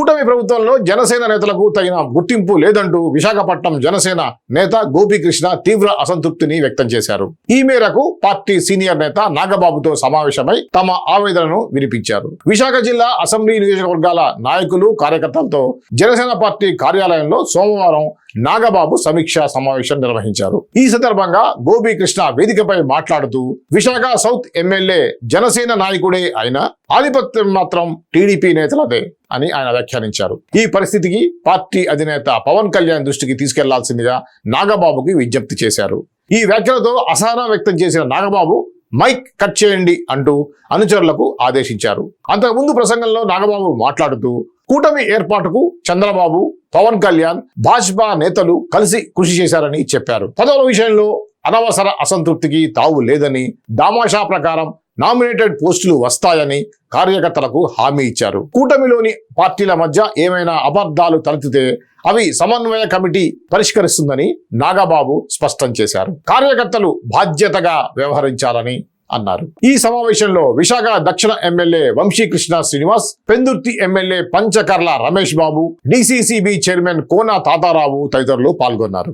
కూటమి ప్రభుత్వంలో జనసేన నేతలకు తగిన గుర్తింపు లేదంటూ విశాఖపట్నం జనసేన నేత గోపీకృష్ణ తీవ్ర అసంతృప్తిని వ్యక్తం చేశారు. ఈ మేరకు పార్టీ సీనియర్ నేత నాగబాబుతో సమావేశమై తమ ఆవేదనను వినిపించారు. విశాఖ జిల్లా అసెంబ్లీ నియోజకవర్గాల నాయకులు కార్యకర్తలతో జనసేన పార్టీ కార్యాలయంలో సోమవారం నాగబాబు సమీక్షా సమావేశం నిర్వహించారు. ఈ సందర్భంగా గోపీకృష్ణ వేదికపై మాట్లాడుతూ విశాఖ సౌత్ ఎమ్మెల్యే జనసేన నాయకుడే ఆయన ఆధిపత్యం మాత్రం టీడీపీ నేతలదే అని ఆయన వ్యాఖ్యానించారు. ఈ పరిస్థితికి పార్టీ అధినేత పవన్ కళ్యాణ్ దృష్టికి తీసుకెళ్ళాల్సిందిగా నాగబాబుకి విజ్ఞప్తి చేశారు. ఈ వ్యాఖ్యలతో అసహనం వ్యక్తం చేసిన నాగబాబు మైక్ కట్ చేయండి అంటూ అనుచరులకు ఆదేశించారు. అంతకుముందు ప్రసంగంలో నాగబాబు మాట్లాడుతూ కూటమి ఏర్పాటుకు చంద్రబాబు పవన్ కళ్యాణ్ భాజపా నేతలు కలిసి కృషి చేశారని చెప్పారు. పదవుల విషయంలో అనవసర అసంతృప్తికి తావు లేదని దామాషా ప్రకారం నామినేటెడ్ పోస్టులు వస్తాయని కార్యకర్తలకు హామీ ఇచ్చారు. కూటమిలోని పార్టీల మధ్య ఏమైనా అబద్ధాలు తలెత్తితే అవి సమన్వయ కమిటీ పరిష్కరిస్తుందని నాగబాబు స్పష్టం చేశారు. కార్యకర్తలు బాధ్యతగా వ్యవహరించాలని అన్నారు. ఈ సమావేశంలో విశాఖ దక్షిణ MLA Vamsikrishna Srinivas Pendurthi MLA Panchakarla Ramesh Babu DCCB chairman Kona Tatarao తదితరులు పాల్గొన్నారు.